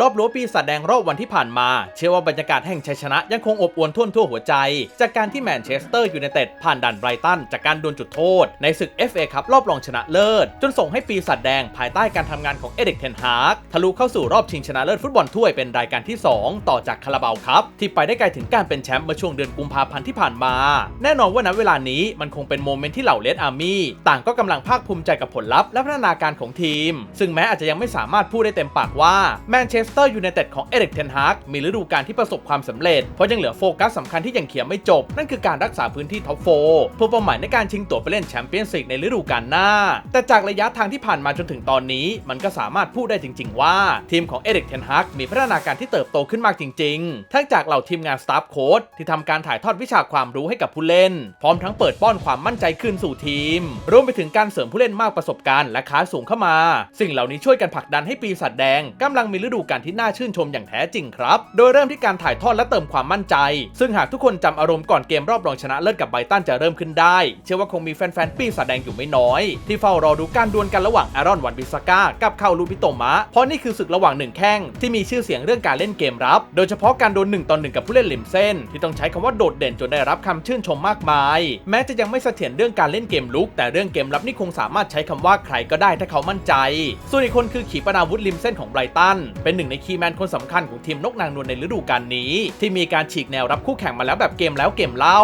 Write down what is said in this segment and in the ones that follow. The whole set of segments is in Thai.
รอบรั้วปีศาจแดงรอบวันที่ผ่านมา เชื่อว่าบรรยากาศแห่งชัยชนะยังคงอบอวลท่วมทั่วหัวใจ จากการที่แมนเชสเตอร์ยูไนเต็ดผ่านด่านไบรตันจากการดวลจุดโทษ ในศึก FA คัพรอบรองชนะเลิศ จนส่งให้ปีศาจแดงภายใต้การทำงานของเอเด็กเทนฮากทะลุเข้าสู่รอบชิงชนะเลิศฟุตบอลถ้วยเป็นรายการที่ 2 ต่อจากคาราบาวครับที่ไปได้ไกลถึงการเป็นแชมป์เมื่อช่วงเดือนกุมภาพันธ์ที่ผ่านมา แน่นอนว่าณเวลานี้มันคงเป็นโมเมนต์ที่เหล่าเลดอาร์มี่ต่างก็กำลังภาคภูมิใจกับผลลัพธ์และพัฒนาการของทีม ซึ่งแม้อาจจะยังไม่สามารถพูดได้เต็มปากว่าแมนเชสเตอร์ยูไนเต็ดของเอริกเทนฮากมีฤดูกาลที่ประสบความสำเร็จ เพราะยังเหลือโฟกัสสำคัญที่ยังเขียนไม่จบ นั่นคือการรักษาพื้นที่ท็อปโฟเพื่อเป้าหมายในการชิงตั๋วไปเล่นแชมเปี้ยนส์ลีกในฤดูกาลหน้า แต่จากระยะทางที่ผ่านมาจนถึงตอนนี้ มันก็สามารถพูดได้จริง ๆ ว่า ทีมของเอริกเทนฮากมีพัฒนาการที่เติบโตขึ้นมากจริง ๆ ทั้งจากเหล่าทีมงานสตาฟโค้ชที่ทำการถ่ายทอดวิชาความรู้ให้กับผู้เล่น พร้อมทั้งเปิดป้อนความมั่นใจคืนสู่ทีม รวมไปถึงการเสริมผู้เล่นมากประสบการณ์และค้าสูงเข้ามา สิ่งเหล่านี้ช่วยกันผลักดันให้ปีศาจแดงกำลังมีฤดูกาลที่น่าชื่นชมอย่างแท้จริงครับ โดยเริ่มที่การถ่ายทอดและเติมความมั่นใจ ซึ่งหากทุกคนจำอารมณ์ก่อนเกมรอบรองชนะเลิศกับไบรตันจะเริ่มขึ้นได้ เชื่อว่าคงมีแฟนๆ ปีศาจแดงอยู่ไม่น้อย ที่เฝ้ารอดูการดวลกันระหว่างอารอนวันบิสก้ากับเคาลูบิโตมะ เพราะนี่คือศึกระหว่างหนึ่งแข้งที่มีชื่อเสียงเรื่องการเล่นเกมรับ โดยเฉพาะการโดวลหนึ่งต่อหนึ่งกับผู้เล่นริมเส้น ที่ต้องใช้คำว่าโดดเด่นจนได้รับคำชื่นชมมากมาย แม้จะยังไม่เสถียรเรื่องการเล่นเกมลุก แต่เรื่องเกมรับนี่คงสามารถใช้คำว่าใครก็ได้ถ้าเขามั่นใจ ส่วนอีกคนคือขีปนาวุธริมเส้นของไบรตันเป็นหนึ่งในคีย์แมนคนสำคัญของทีมนกนางนวลในฤดูกาลนี้ ที่มีการฉีกแนวรับคู่แข่งมาแล้วแบบเกมแล้วเกมเล่า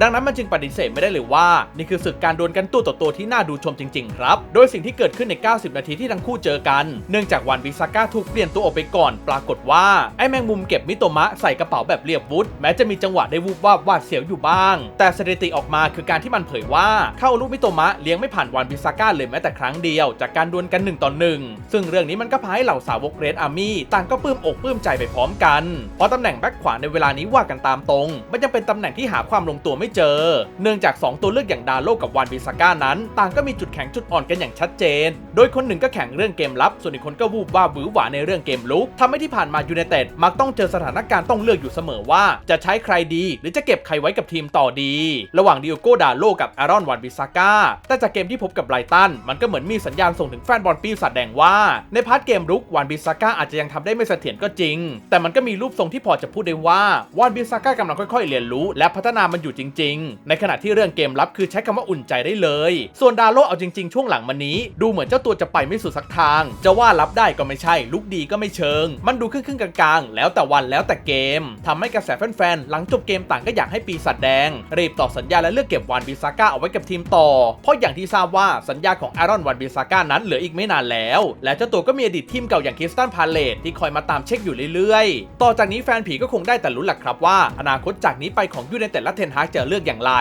ดังนั้นมันจึงปฏิเสธไม่ได้เลยว่า นี่คือศึกการดวลกันตัวต่อตัวที่น่าดูชมจริงๆครับ โดยสิ่งที่เกิดขึ้นใน 90 นาทีที่ทั้งคู่เจอกัน เนื่องจากวันบิซาก้าถูกเปลี่ยนตัวออกไปก่อน ปรากฏว่าไอ้แมงมุมเก็บมิโตมะใส่กระเป๋าแบบเรียบวุฒแม้จะมีจังหวะได้วูบวาบวาดเสียวอยู่บ้าง แต่สถิติออกมาคือการที่มันเผยว่าเข้าลูกมิโตมะเลี้ยงไม่ผ่านวันบิซาก้าเลยแม้แต่ครั้งเดียว จากการดวลกัน1ต่อ1ซึ่งเรื่องนี้มันก็พาให้เหล่าสาวกเรดอาร์มี่ต่างก็ปลื้มอกปลื้มใจไปพร้อมกัน เพราะตำแหน่งแบ็คขวาในเวลานี้ว่ากันตามตรง มันยังเป็นตำแหน่งที่หาความลงตัวไม่เจอ เนื่องจาก 2 ตัวเลือกอย่างดาโลกับวานบิซาก้านั้น ต่างก็มีจุดแข็งจุดอ่อนกันอย่างชัดเจน โดยคนหนึ่งก็แข่งเรื่องเกมรับ ส่วนอีกคนก็วูบว่าบวือหวาในเรื่องเกมลุกทำให้ที่ผ่านมายูไนเต็ดมักต้องเจอสถานการณ์ต้องเลือกอยู่เสมอว่า จะใช้ใครดี หรือจะเก็บใครไว้กับทีมต่อดี ระหว่างดิโอโกดาโลกับอารอนวานบิซาก้าแต่จากเกมที่พบกับไบรตันมันก็เหมือนมีสัญญาณส่งถึงแฟนบอลปีศาจแดงว่าในพาร์ทเกมรุกวานบิซาก้าอาจจะยังทำได้ไม่เสถียรก็จริง แต่มันก็มีรูปทรงที่พอจะพูดได้ว่าวานบิซาก้ากำลังค่อยๆ เรียนรู้ และพัฒนามันอยู่จริง ๆ ในขณะที่เรื่องเกมรับคือใช้คำว่าอุ่นใจได้เลย ส่วนดาโลเอาจริง ๆ ช่วงหลังมานี้ ดูเหมือนเจ้าตัวจะไปไม่สุดสักทาง จะว่ารับได้ก็ไม่ใช่ ลุกดีก็ไม่เชิง มันดูครึ่งๆกลางๆ แล้วแต่วันแล้วแต่เกมทำให้กระแสแฟนๆหลังจบเกมต่างก็อยากให้ปีศาจแดง รีบต่อสัญญาและเลือกเก็บวานบิซาก้าเอาไว้กับทีมต่อ เพราะอย่างที่ทราบว่าสัญญาของอารอนวานบิซาก้านั้นเหลืออีกไม่นานแล้ว และเจ้าตัวก็มีอดีตทีมเก่าอย่างคริสตันพาเลตที่คอยมาตามเช็คอยู่เรื่อยๆ ต่อจากนี้แฟนผีก็คงได้แต่ลุ้นแหละครับว่า อนาคตจากนี้ไปของยูไนเต็ดและเทนฮากจะเลือกอย่างไร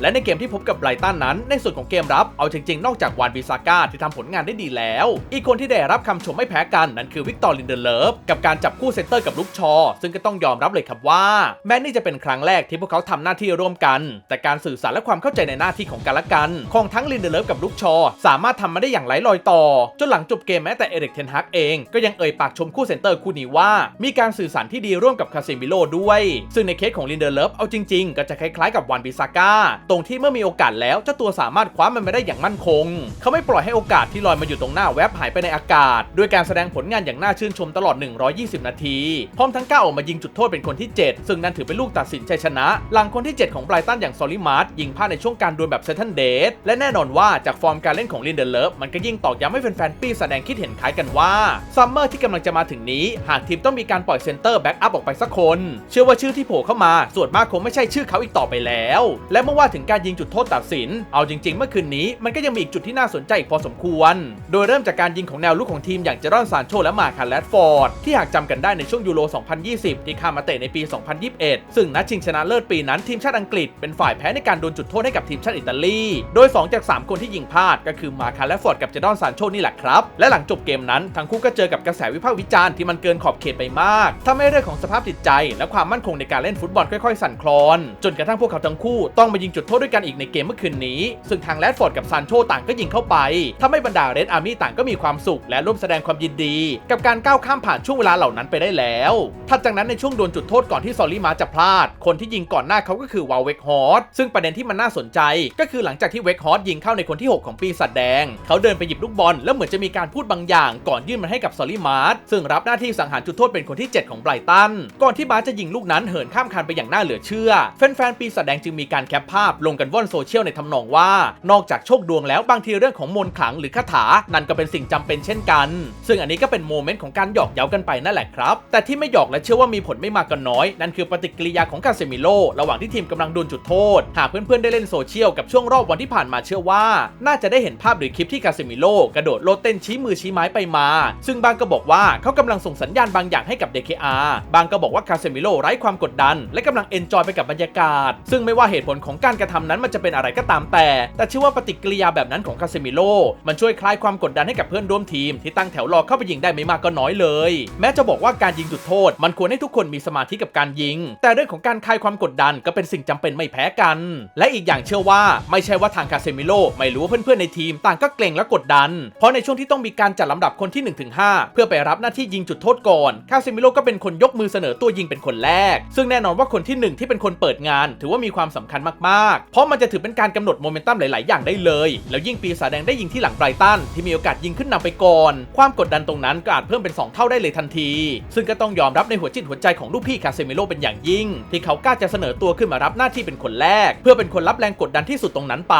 และในเกมที่พบกับไบรตันนั้น ในส่วนของเกมรับเอาจริงๆ นอกจากวานบิซาก้าที่ทำผลงานได้ดีแล้ว อีกคนที่ได้รับคำชมไม่แพ้กันนั่นคือวิกตอร์ลินเดเลฟกับการจับคู่เซนเตอร์กับลุกชอ ซึ่งก็ต้องยอมรับเลยครับว่า แม้นี่จะเป็นครั้งแรกที่พวกเขาทำหน้าที่ร่วมกัน แต่การสื่อสารและความเข้าใจในหน้าที่ของกันและกัน ของทั้งลินเดเลฟกับลุกชอ สามารถทำมาได้อย่างไร้รอยต่อจนหลังจบเกมแม้แต่เอริกเทนฮักเองก็ยังเอ่ยปากชมคู่เซนเตอร์คู่นี้ว่า มีการสื่อสารที่ดีร่วมกับคาซิมิโลด้วย ซึ่งในเคสของลินเดอร์เลฟเอาจริงๆ ก็จะคล้ายๆกับวานบิซาก้า ตรงที่เมื่อมีโอกาสแล้วเจ้าตัวสามารถคว้ามันมาได้อย่างมั่นคง เขาไม่ปล่อยให้โอกาสที่ลอยมาอยู่ตรงหน้าแวบหายไปในอากาศ ด้วยการแสดงผลงานอย่างน่าชื่นชมตลอด 120 นาที พร้อมทั้งก้าวออกมายิงจุดโทษเป็นคนที่ 7 ซึ่งนั่นถือเป็นลูกตัดสินชัยชนะ หลังคนที่ 7 ของไบรตันอย่างซอลิมาร์ยิงพลาดในช่วงการดวลแบบเซตันเดทและแน่นอนว่าจากฟอร์มการเล่นของลินเดเลฟมันก็ยิ่งตอกย้ำให้แฟนๆปีแสดงคิดเห็นคล้ายกันว่าซัมเมอร์ที่กำลังจะมาถึงนี้ หากทีมต้องมีการปล่อยเซนเตอร์แบ็กอัพออกไปสักคน เชื่อว่าชื่อที่โผล่เข้ามา ส่วนมากคงไม่ใช่ชื่อเขาอีกต่อไปแล้ว และเมื่อว่าถึงการยิงจุดโทษตัดสิน เอาจริง ๆ เมื่อคืนนี้มันก็ยังมีอีกจุดที่น่าสนใจอีกพอสมควร โดยเริ่มจากการยิงของแนวลุกของทีมอย่างเจรอนซานโชและมาคาแลดฟอร์ดที่หากจำกันได้ในช่วงยูโร 2020 ที่ข้ามาเตะในปี 2021 ซึ่งนัดชิงชนะเลิศปีนั้นทีมชาติอังกฤษเป็นฝ่ายแพ้ในการโดนจุดโทษให้กับทีมชาติอิตาลี โดย 2 จาก 3 คนที่ยิงพลาดก็คือมาคาแลดฟอร์ดกับเจรอนซานโชนี่แหละครับ และหลังจบเกมนั้นทั้งคู่ก็เจอกับกระแสวิพากษ์วิจารณ์ที่มันเกินขอบเขตไปมากทำให้เรื่องของสภาพจิตใจ และความมั่นคงในการเล่นฟุตบอลค่อยๆ สั่นคลอน จนกระทั่งพวกเขาทั้งคู่ต้องมายิงจุดโทษด้วยกันอีกในเกมเมื่อคืนนี้ ซึ่งทางแรดฟอร์ดกับซานโชต่างก็ยิงเข้าไปทำให้บรรดาเรดอาร์มี่ต่างก็มีความสุข และร่วมแสดงความยินดี กับการก้าวข้ามผ่านช่วงเวลาเหล่านั้นไปได้แล้วถัดจากนั้นในช่วงโดนจุดโทษก่อนที่ซอลลี่มาจะพลาด คนที่ยิงก่อนหน้าเขาก็คือวาลเวกฮอตซึ่งประเด็นที่มันน่าสนใจ ก็คือหลังจากที่เวกฮอตยิงเข้าในคนที่ 6 ของปีศาจแดง เขาเดินไปหยิบลูกบอลแล้วเหมือนจะมีการพูดบางอย่างก่อนยื่นมันให้กับซอลลี่มาซึ่งงรับหน้าที่สังหารจุดโทษเป็นคนที่ 7 ของไบรตัน ก่อนที่บาสจะยิงลูกนั้นเหินข้ามคานไปอย่างน่าเหลือเชื่อ แฟนๆปีศาจแดงจึงมีการแคปภาพลงกันว่อนโซเชียลในทำนองว่า นอกจากโชคดวงแล้วบางทีเรื่องของมนต์ขลังหรือคาถา นั่นก็เป็นสิ่งจำเป็นเช่นกัน ซึ่งอันนี้ก็เป็นโมเมนต์ของการหยอกเย้ากันไปนั่นแหละครับ แต่ที่ไม่หยอกและเชื่อว่ามีผลไม่มากก็น้อย นั่นคือปฏิกิริยาของคาเซมิโลระหว่างที่ทีมกำลังโดนจุดโทษ หากเพื่อนๆได้เล่นโซเชียลกับช่วงรอบวันที่ผ่านมาเชื่อว่า น่าจะได้เห็นภาพหรือคลิปที่คาเซมิโลกระโดดโลดเต้นชี้มือชี้ไม้ไปมา ซึ่งบางก็บอกว่าเขากำลังส่งสัญญาณบางอย่างให้กับ DKR บางก็บอกว่าคาเซมิโลไร้ความกดดัน และกำลังเอนจอยไปกับบรรยากาศ ซึ่งไม่ว่าเหตุผลของการกระทำนั้นมันจะเป็นอะไรก็ตามแต่ แต่เชื่อว่าปฏิกิริยาแบบนั้นของคาเซมิโลมันช่วยคลายความกดดันให้กับเพื่อนร่วมทีม ที่ตั้งแถวรอเข้าไปยิงได้ไม่มากก็น้อยเลย แม้จะบอกว่าการยิงจุดโทษ มันควรให้ทุกคนมีสมาธิกับการยิง แต่เรื่องของการคลายความกดดันก็เป็นสิ่งจำเป็นไม่แพ้กัน และอีกอย่างเชื่อว่าไม่ใช่ว่าทางคาเซมิโลไม่รู้ว่าเพื่อนๆในทีมต่างก็เกรงและกดดัน เพราะในช่วงที่ต้องมีการจัดลำดับคนที่1-5เพื่อไปรับหน้าที่ยิงจุดโทษก่อนคาเซมิโลก็เป็นคนยกมือเสนอตัวยิงเป็นคนแรก ซึ่งแน่นอนว่าคนที่หนึ่งที่เป็นคนเปิดงาน ถือว่ามีความสำคัญมากๆ เพราะมันจะถือเป็นการกำหนดโมเมนตัมหลาย ๆ อย่างได้เลย แล้วยิ่งปีศาจแดงได้ยิงที่หลังไบรตันที่มีโอกาสยิงขึ้นนำไปก่อน ความกดดันตรงนั้นก็อาจเพิ่มเป็น 2 เท่าได้เลยทันที ซึ่งก็ต้องยอมรับในหัวจิตหัวใจของลูกพี่คาเซมิโลเป็นอย่างยิ่ง ที่เขากล้าจะเสนอตัวขึ้นมารับหน้าที่เป็นคนแรก เพื่อเป็นคนรับแรงกดดันที่สุดตรงนั้นไป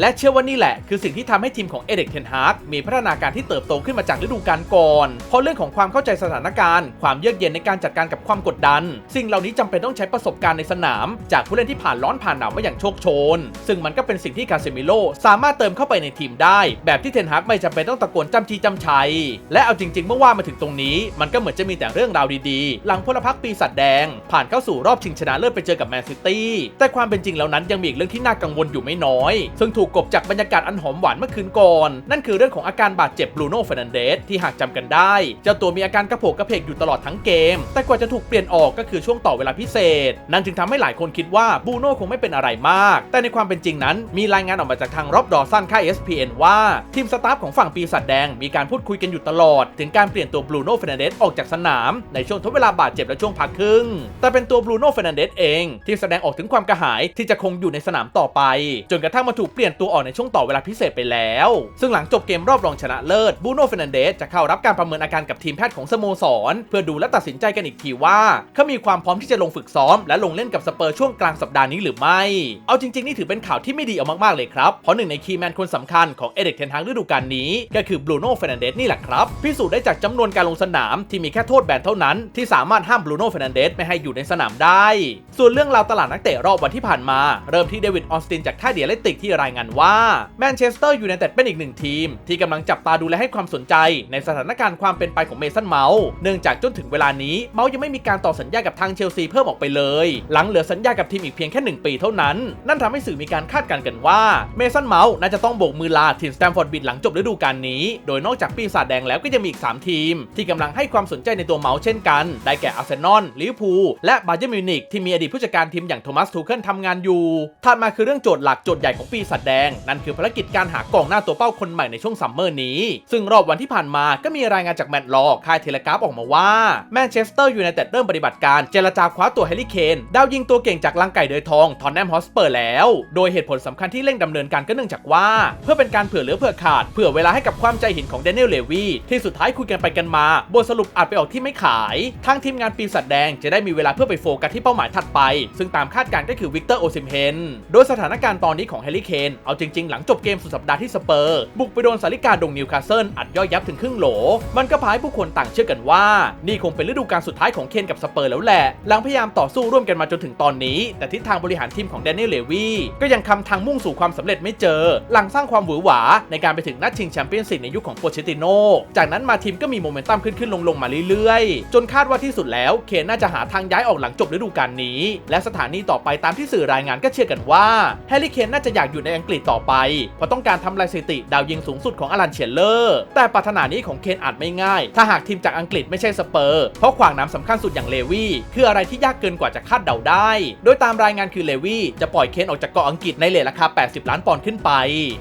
และเชื่อว่านี่แหละ คือสิ่งที่ทำให้ทีมของเอเด็กเทนฮากมีพัฒนาการที่เติบโตขึ้นมาจากฤดูกาลก่อนเพราะเรื่องของความความเข้าใจสถานการณ์ ความเยือกเย็นในการจัดการกับความกดดัน สิ่งเหล่านี้จำเป็นต้องใช้ประสบการณ์ในสนาม จากผู้เล่นที่ผ่านร้อนผ่านหนาวมาอย่างโชคโชน ซึ่งมันก็เป็นสิ่งที่คาเซมิโลสามารถเติมเข้าไปในทีมได้ แบบที่เทนฮากไม่จำเป็นต้องตะโกนจำชีจำชัย และเอาจริง ๆ เมื่อว่ามาถึงตรงนี้ มันก็เหมือนจะมีแต่เรื่องราวดีๆ หลังพลพรรคปีศาจแดง ผ่านเข้าสู่รอบชิงชนะเลิศไปเจอกับแมนซิตี้แต่ความเป็นจริงแล้วนั้นยังมีอีกเรื่องที่น่ากังวลอยู่ไม่น้อย ซึ่งถูกกบจากบรรยากาศอันหอมหวานเมื่อคืนก่อน นั่นคือเรื่องของอาการบาดเจ็บบรูโน่เฟรนันเดสที่หากจำกันได้เจ้าตัวมีอาการกระโผกกระเพกอยู่ตลอดทั้งเกม แต่กว่าจะถูกเปลี่ยนออกก็คือช่วงต่อเวลาพิเศษ นั่นจึงทำให้หลายคนคิดว่าบูโน่คงไม่เป็นอะไรมาก แต่ในความเป็นจริงนั้น มีรายงานออกมาจากทางรอบดอสันค่าย ESPN ว่าทีมสตาฟของฝั่งปีศาจแดงมีการพูดคุยกันอยู่ตลอด ถึงการเปลี่ยนตัวบูโน่เฟรนเดสออกจากสนามในช่วงทดเวลาบาดเจ็บและช่วงพักครึ่ง แต่เป็นตัวบูโน่เฟรนเดสเองที่แสดงออกถึงความกระหายที่จะคงอยู่ในสนามต่อไป จนกระทั่งมาถูกเปลี่ยนตัวออกในช่วงต่อเวลาพิเศษไปแล้ว ซึ่งหลังจบเกมรอบรองชนะเลิศบูโน่เฟรนเดสจะเข้ารับการประเมินอาการกับทีมทย์ของสโมสร เพื่อดูและตัดสินใจกันอีกทีว่าเขามีความพร้อมที่จะลงฝึกซ้อม และลงเล่นกับสเปอร์ช่วงกลางสัปดาห์นี้หรือไม่ เอาจริงๆ นี่ถือเป็นข่าวที่ไม่ดีเอามากๆเลยครับ เพราะหนึ่งในคีย์แมนคนสำคัญของเอเด็กเทนฮางฤดูกาลนี้ ก็คือบรูโน่เฟรนันเดสนี่แหละครับ พิสูจน์ได้จากจำนวนการลงสนามที่มีแค่โทษแบนเท่านั้นที่สามารถห้ามบรูโน่เฟรนันเดสไม่ให้อยู่ในสนามได้ ส่วนเรื่องราวตลาดนักเตะรอบวันที่ผ่านมา เริ่มที่เดวิดออสตินจากค่าเดียเลติกที่รายงานว่าแมนเชสเตอร์ยูไนเต็ดเป็นอีกหนึ่งทีม ที่กำลังจับตาดูและให้ความสนใจในสถานการณ์ความเป็นไปของเมสันเมาส์เนื่องจากจนถึงเวลานี้เมาส์ยังไม่มีการต่อสัญญากับทางเชลซีเพิ่มออกไปเลย หลังเหลือสัญญากับทีมอีกเพียงแค่ 1 ปีเท่านั้น นั่นทำให้สื่อมีการคาดการณ์กันว่าเมสันเมาส์น่าจะต้องโบกมือลาทีมสแตมฟอร์ดบิดหลังจบฤดูกาลนี้ โดยนอกจากปีศาจแดงแล้วก็ยังมีอีก 3 ทีม ที่กำลังให้ความสนใจในตัวเมาส์เช่นกัน ได้แก่อาร์เซนอลลิเวอร์พูลและบาเยิร์นมิวนิกที่มีอดีตผู้จัดการทีมอย่างโทมัสทูเคิลทำงานอยู่ถัดมาคือเรื่องโจทย์หลักโจทย์ใหญ่ของปีศาจแดง นั่นคือภารกิจการหากองหน้าตัวเป้าคนใหม่ในช่วงซัมเมอร์นี้ ซึ่งรอบวันที่ผ่านมาก็มีรายงานจากแมตต์ลอค่ายเทเลกราฟออกมาว่าแมนเชสเตอร์ยูไนเต็ดเริ่มปฏิบัติการเจรจาคว้าตัวแฮร์รี่เคนดาวยิงตัวเก่งจากลังไก่เดยทองทอนแนมฮอสเปอร์แล้ว โดยเหตุผลสำคัญที่เร่งดำเนินการก็เนื่องจากว่า เพื่อเป็นการเผื่อเหลือเผื่อขาดเผื่อเวลาให้กับความใจห็นของเดน n นลเลวีที่สุดท้ายคุยกันไปกันมา บทสรุปอาจไปออกที่ไม่ขายทางทีมงานปีศาจแดงจะได้มีเวลาเพื่อไปโฟกัสที่เป้าหมายถัดไป ซึ่งตามคาดการณ์ก็คือวิกเตอร์โอซิมเฮนโดยสถานการณ์ตอนนี้ของแฮร์รี่เคนเอาจริงๆ หลังจบเกมสุดสัปดาห์ที่สเปอร์บุกไปโดนสาริกาดงนิวคาสเซิลอัดย่อยยับถึงครึ่งโหล มันก็พาให้ผู้คนนต่างเชื่อกันว่า นี่คงเป็นฤดูกาลสุดท้ายของเคนกับสเปอร์แล้วแหละ หลังพยายามต่อสู้ร่วมกันมาจนถึงตอนนี้ แต่ทิศทางบริหารทีมของแดเนียลเลวีก็ยังคำทางมุ่งสู่ความสำเร็จไม่เจอ หลังสร้างความหวือหวา ในการไปถึงนัดชิงแชมเปี้ยนส์ลีกในยุคของโปเชติโน จากนั้นมาทีมก็มีโมเมนตัมขึ้นขึ้นลงลงมาเรื่อยๆ จนคาดว่าที่สุดแล้วเคนน่าจะหาทางย้ายออกหลังจบฤดูกาลนี้ และสถานีต่อไปตามที่สื่อรายงานก็เชื่อกันว่าแฮร์รี่เคนน่าจะอยากอยู่ในอังกฤษต่อไป เพราะต้องการทำลายสถิติดาวยิงสูงสุดของอลันเชียเลอร์ แต่ปรารถนานี้ของเคนอาจไม่ง่าย ถ้าหากทีมจากอังกฤษไม่ใช่สเปอร์ เพราะขวางน้ำสำคัญสุดอย่างเลวี่คืออะไรที่ยากเกินกว่าจะคาดเดาได้ โดยตามรายงานคือเลวี่จะปล่อยเคนออกจากเกาะอังกฤษในเลทราคา 80 ล้านปอนด์ขึ้นไป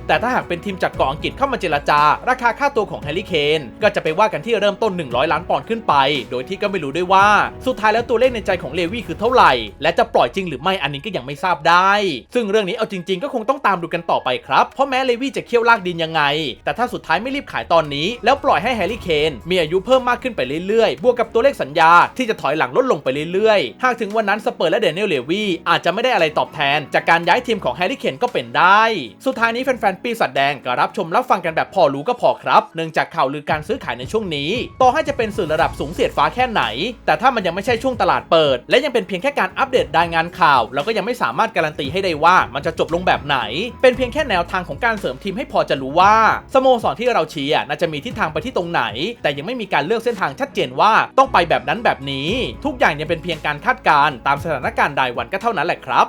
แต่ถ้าหากเป็นทีมจากเกาะอังกฤษเข้ามาเจรจา ราคาค่าตัวของแฮร์รี่เคนก็จะไปว่ากันที่เริ่มต้น 100 ล้านปอนด์ขึ้นไป โดยที่ก็ไม่รู้ด้วยว่า สุดท้ายแล้วตัวเลขในใจของเลวี่คือเท่าไหร่ และจะปล่อยจริงหรือไม่อันนี้ก็ยังไม่ทราบได้ ซึ่งเรื่องนี้เอาจริง ๆ ก็คงต้องตามดูกันต่อไปครับ เพราะแม้เลวี่จะเคี่ยวลากดินยังไง แต่ถ้าสุดท้ายไม่รีบขายตอนนี้ แล้วปล่อยให้แฮร์รี่เคนมีอายุเพิ่มมากขึ้นไปเรื่อยๆ บวกกับตัวเลขสัญญาที่จะถอยหลังลดลงไปเรื่อยๆ หากถึงวันนั้นสเปอร์และเดนเอลเลวีอาจจะไม่ได้อะไรตอบแทน จากการย้ายทีมของแฮร์รี่เคนก็เป็นได้ สุดท้ายนี้แฟนๆปีศาจแดงก็รับชมรับฟังกันแบบพอรู้ก็พอครับ เนื่องจากข่าวลือการซื้อขายในช่วงนี้ ต่อให้จะเป็นสื่อระดับสูงเสียดฟ้าแค่ไหน แต่ถ้ามันยังไม่ใช่ช่วงตลาดเปิด และยังเป็นเพียงแค่การอัปเดตรายงานข่าวเราก็ยังไม่สามารถการันตีให้ได้ว่ามันจะจบลงแบบไหน เป็นเพียงแค่แนวทางของการเสริมทีมให้พอจะรู้ว่าสโมสรที่เราเชียร์น่าจะมีทิศทางไปที่ตรงไหน แต่ยังไม่มีการเลือกเส้นทางชัดเจนว่าต้องไปแบบนั้นแบบนี้ ทุกอย่างยังเป็นเพียงการคาดการณ์ตามสถานการณ์รายวันก็เท่านั้นแหละครับ